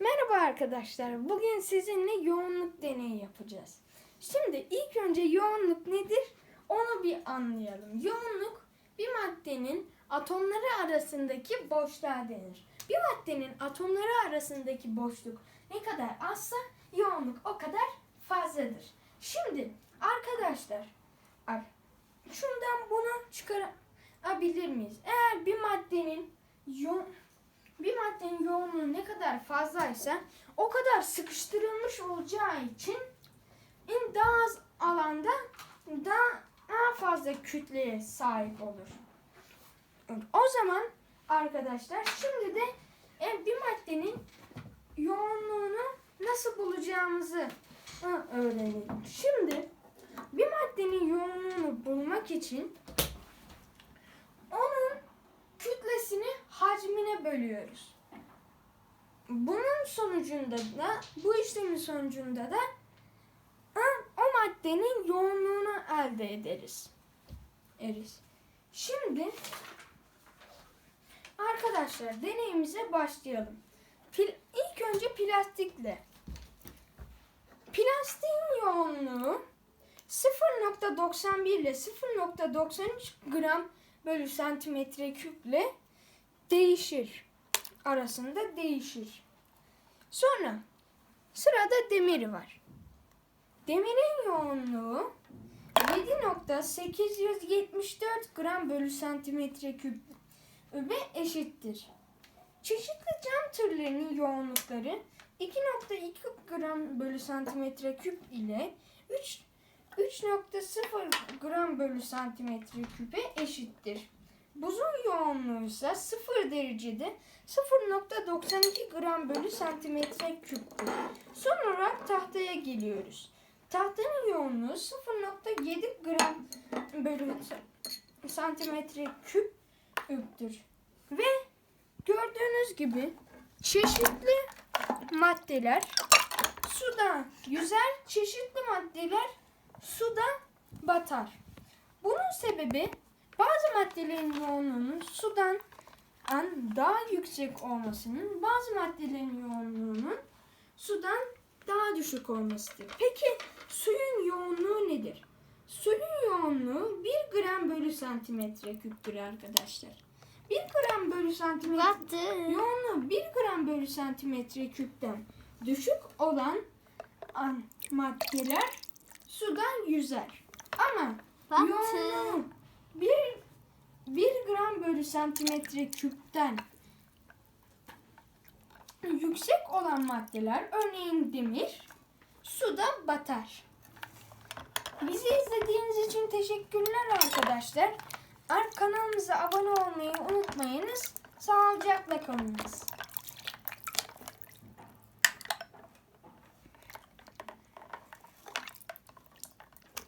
Merhaba arkadaşlar. Bugün sizinle yoğunluk deneyi yapacağız. Şimdi ilk önce yoğunluk nedir? Onu bir anlayalım. Yoğunluk bir maddenin atomları arasındaki boşluğa denir. Bir maddenin atomları arasındaki boşluk ne kadar azsa yoğunluk o kadar fazladır. Şimdi arkadaşlar ar- şundan bunu çıkarabilir miyiz? Eğer bir maddenin yo- bir maddenin yoğunluğu ne kadar fazlaysa o kadar sıkıştırılmış olacağı için daha az alanda daha, fazla kütleye sahip olur. O zaman arkadaşlar şimdi de e, bir maddenin yoğunluğunu nasıl bulacağımızı öğrenelim. Şimdi bir maddenin yoğunluğunu bulmak için bölüyoruz. Bunun sonucunda da bu işlemin sonucunda da o maddenin yoğunluğunu elde ederiz. Eriz. Şimdi arkadaşlar deneyimize başlayalım. Pil, ilk önce plastikle. Plastiğin yoğunluğu 0.91 ile 0.93 gram bölü santimetre küple değişir. Arasında değişir. Sonra sırada demir var. Demirin yoğunluğu 7.874 gram bölü santimetre küp eşittir. Çeşitli cam türlerinin yoğunlukları 2.2 gram bölü santimetre küp ile 3 3.0 gram bölü santimetre küpe eşittir. Buzun yoğunluğu ise 0 derecede 0.92 gram bölü santimetre küptür. Son olarak tahtaya geliyoruz. Tahtanın yoğunluğu 0.7 gram bölü santimetre küptür. Ve gördüğünüz gibi çeşitli maddeler suda yüzer, çeşitli maddeler suda batar. Bunun sebebi bazı maddelerin daha yüksek olmasının, bazı maddelerin yoğunluğunun sudan daha düşük olmasıdır. Peki suyun yoğunluğu nedir? Suyun yoğunluğu 1 gram bölü santimetre küptür arkadaşlar. 1 gram bölü santimetre yoğunluğu 1 gram bölü santimetre küpten düşük olan an- maddeler sudan yüzer. Ama yoğunluğu 1, 1 gram bölü santimetre küpten yüksek olan maddeler örneğin demir suda batar. Bizi izlediğiniz için teşekkürler arkadaşlar. Ar- Kanalımıza abone olmayı unutmayınız. Sağlıcakla kalınız.